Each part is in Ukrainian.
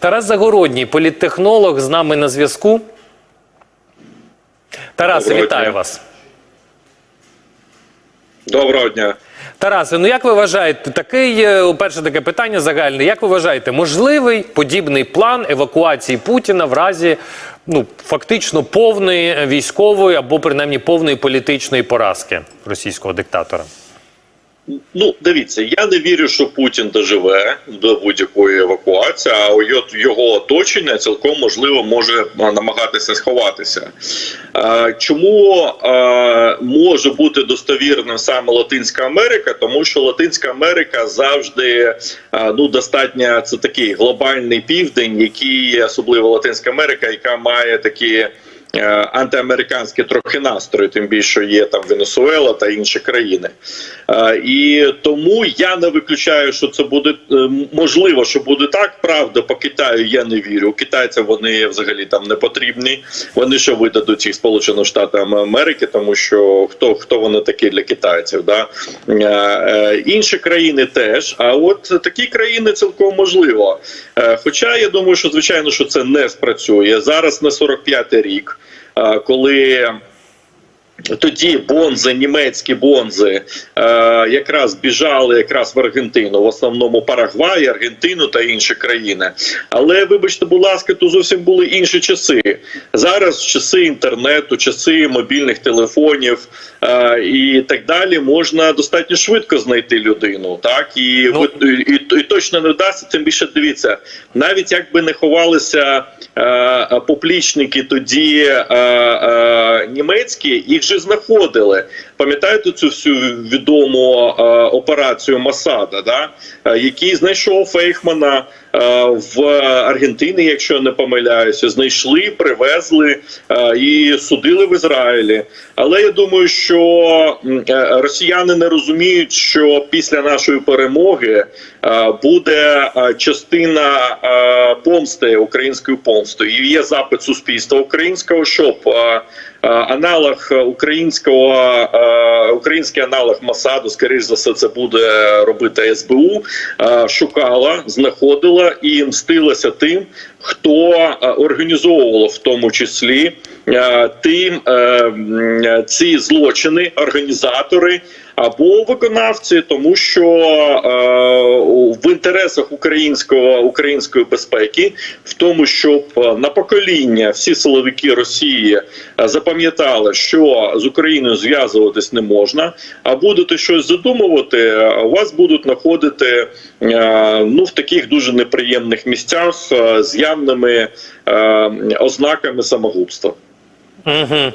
Тарас Загородній, політтехнолог, з нами на зв'язку. Тарасе, Доброго вітаю дня. вас. Доброго дня. Тарасе, ну як ви вважаєте, такий е, перше таке питання загальне. Як ви вважаєте, можливий подібний план евакуації Путіна в разі ну фактично повної військової або принаймні повної політичної поразки російського диктатора? Ну, дивіться, я не вірю, що Путін доживе до будь-якої евакуації, а його- оточення цілком можливо може намагатися сховатися. Чому може бути достовірним саме Латинська Америка? Тому що Латинська Америка завжди ну достатньо це такий глобальний південь, який особливо Латинська Америка, яка має такі. Е, Антиамериканські трохи настрої, тим більше є там Венесуела та інші країни, Е, і тому я не виключаю, що це буде е, можливо, що буде так. Правда, по Китаю я не вірю. Китайцям вони взагалі там не потрібні. Вони що видадуть їх Сполучених Штатів Америки, тому що хто хто вони такі для китайців? Да? Інші країни теж. А от такі країни цілком можливо. Хоча я думаю, що звичайно, що це не спрацює зараз. На 45-й рік, коли. Тоді бонзи, німецькі бонзи, е, якраз біжали якраз в Аргентину, в основному Парагвай, Аргентину та інші країни. Але вибачте, будь ласка, то зовсім були інші часи. Зараз часи інтернету, часи мобільних телефонів е, і так далі можна достатньо швидко знайти людину. Так і, Ну. ви- і, і точно не вдасться. Тим більше дивіться, навіть якби не ховалися е, поплічники тоді е, е, німецькі, їх же знаходили. Пам'ятаєте цю всю відому е, операцію Масада, да? е, який знайшов Фейхмана е, в Аргентині, якщо я не помиляюся, знайшли, привезли е, і судили в Ізраїлі. Але я думаю, що е, росіяни не розуміють, що після нашої перемоги е, буде е, частина е, помсти української помсти. І є запит суспільства українського, щоб е, аналог українського е, український аналог Масаду, скоріш за все, це буде робити СБУ. е, Шукала, знаходила і мстилася тим, хто е, організовував в тому числі е, тим е, ці злочини, організатори або виконавці, тому що е, в інтересах українського української безпеки, в тому, щоб е, на покоління всі силовики Росії е, запам'ятали, що з Україною зв'язуватись не можна, а будете щось задумувати, е, вас будуть знаходити е, ну в таких дуже неприємних місцях з явними е, ознаками самогубства. Угу.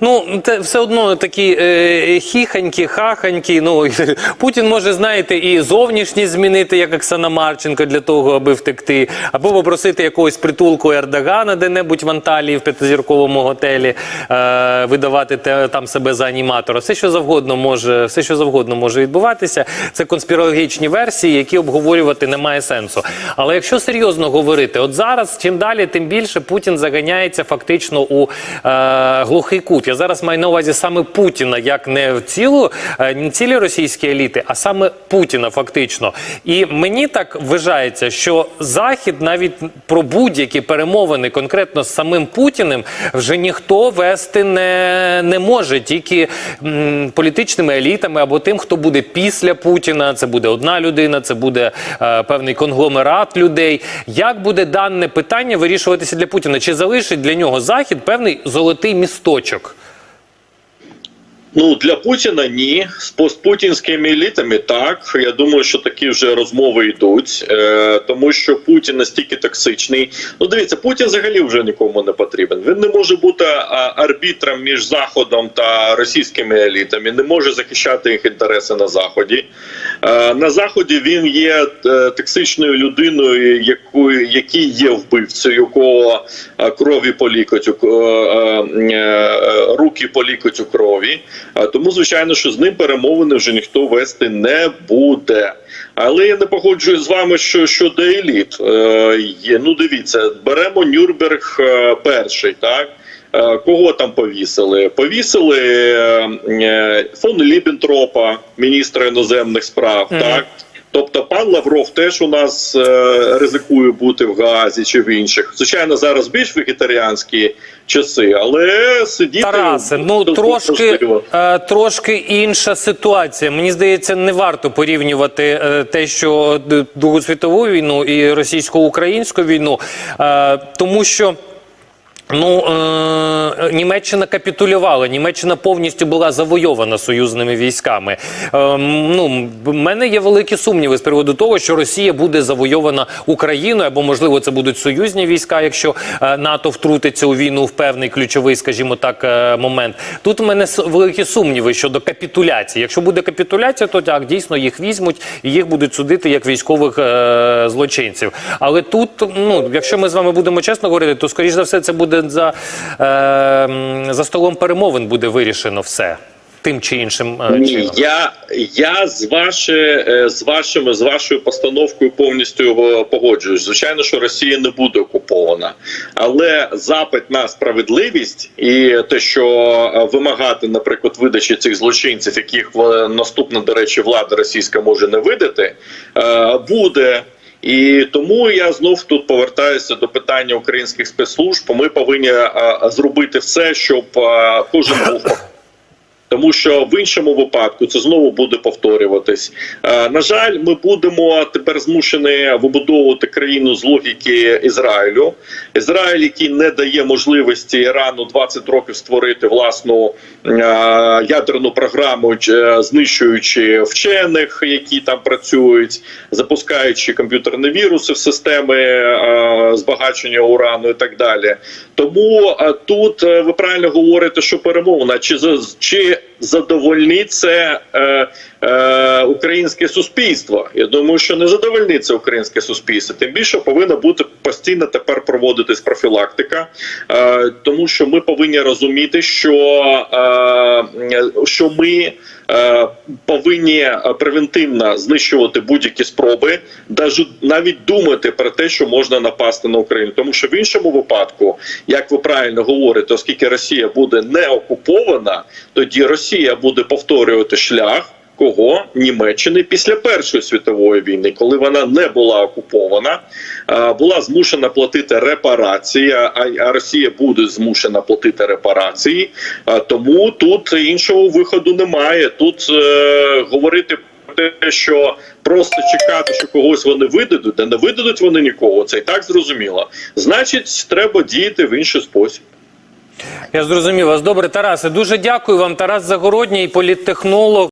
Ну, це все одно такі е, хіханькі, хаханькі. Ну Путін може, знаєте, і зовнішність змінити, як Оксана Марченко, для того, аби втекти, або попросити якогось притулку Ердогана де-небудь в Анталії в п'ятизірковому готелі, е, видавати те, там себе за аніматора. Все, що завгодно може, все, що завгодно може відбуватися. Це конспірологічні версії, які обговорювати немає сенсу. Але якщо серйозно говорити, от зараз чим далі, тим більше Путін заганяється фактично у е, глухий кут. Я зараз маю на увазі саме Путіна, як не в цілу е, не цілі російські еліти, а саме Путіна, фактично. І мені так вважається, що Захід навіть про будь-які перемовини конкретно з самим Путіним вже ніхто вести не, не може, тільки м, політичними елітами або тим, хто буде після Путіна. Це буде одна людина, це буде е, певний конгломерат людей. Як буде дане питання вирішуватися для Путіна? Чи залишить для нього Захід певний золотий місточок? точок Ну для Путіна ні. З постпутінськими елітами так. Я думаю, що такі вже розмови йдуть, е, тому що Путін настільки токсичний. Ну дивіться, Путін взагалі вже нікому не потрібен. Він не може бути арбітром між заходом та російськими елітами, не може захищати їх інтереси на заході. Е, на заході він є е, токсичною людиною, якою який є вбивцею, якого е, крові по лікоть, у- е, руки по лікоть у крові. Тому, звичайно, що з ним перемовини вже ніхто вести не буде. Але я не погоджую з вами, що щодо еліт. Е, є, ну дивіться, беремо Нюрнберг е, перший, так? Е, Кого там повісили? Повісили фон Лібентропа, міністра іноземних справ, Мгм. так? Тобто, пан Лавров теж у нас е, ризикує бути в Гаазі чи в інших. Звичайно, зараз більш вегетаріанські часи, але сидіти Тарасе, ну трошки, е, трошки інша ситуація. Мені здається, не варто порівнювати е, те, що Другу світову війну і російсько-українську війну, е, тому що. Ну, е, Німеччина капітулювала. Німеччина повністю була завойована союзними військами. Е, ну, в мене є великі сумніви з приводу того, що Росія буде завойована Україною, або можливо це будуть союзні війська, якщо е, НАТО втрутиться у війну в певний ключовий, скажімо так, е, момент. Тут у мене с- великі сумніви щодо капітуляції. Якщо буде капітуляція, то так дійсно їх візьмуть і їх будуть судити як військових е, злочинців. Але тут, ну якщо ми з вами будемо чесно говорити, то скоріш за все це буде за, е, за столом перемовин буде вирішено все тим чи іншим е, Ні, чином. я, я з ваше, е, з вашими з вашою постановкою повністю погоджуюсь. Звичайно, що Росія не буде окупована, але запит на справедливість і те, що е, вимагати, наприклад, видачі цих злочинців, яких е, наступна, до речі, влада російська може не видати, е, буде. І тому я знов тут повертаюся до питання українських спецслужб. Ми повинні зробити все, щоб кожен був тому що в іншому випадку це знову буде повторюватись. Е, на жаль, ми будемо тепер змушені вибудовувати країну з логіки Ізраїлю. Ізраїль, який не дає можливості Ірану 20 років створити власну е, ядерну програму, е, знищуючи вчених, які там працюють, запускаючи комп'ютерні віруси в системи збагачення урану і так далі. Тому тут ви правильно говорите, що перемовина чи чи задовольнить це е, е, українське суспільство. Я думаю, що не задовольнить це українське суспільство. Тим більше повинна бути постійно тепер проводитись профілактика, е, тому що ми повинні розуміти, що, е, що ми. Е, Повинні е, превентивно знищувати будь-які спроби, навіть думати про те, що можна напасти на Україну, тому що в іншому випадку, як ви правильно говорите, оскільки Росія буде не окупована, тоді Росія буде повторювати шлях. Кого Німеччини після Першої світової війни, коли вона не була окупована, була змушена платити репарації, а а Росія буде змушена платити репарації. А, Тому тут іншого виходу немає. Тут е, говорити про те, що просто чекати, що когось вони видадуть, де не видадуть вони нікого. Це і так зрозуміло. Значить, треба діяти в інший спосіб. Я зрозумів вас. Добре, Тарасе. Дуже дякую вам. Тарас Загородній, політтехнолог.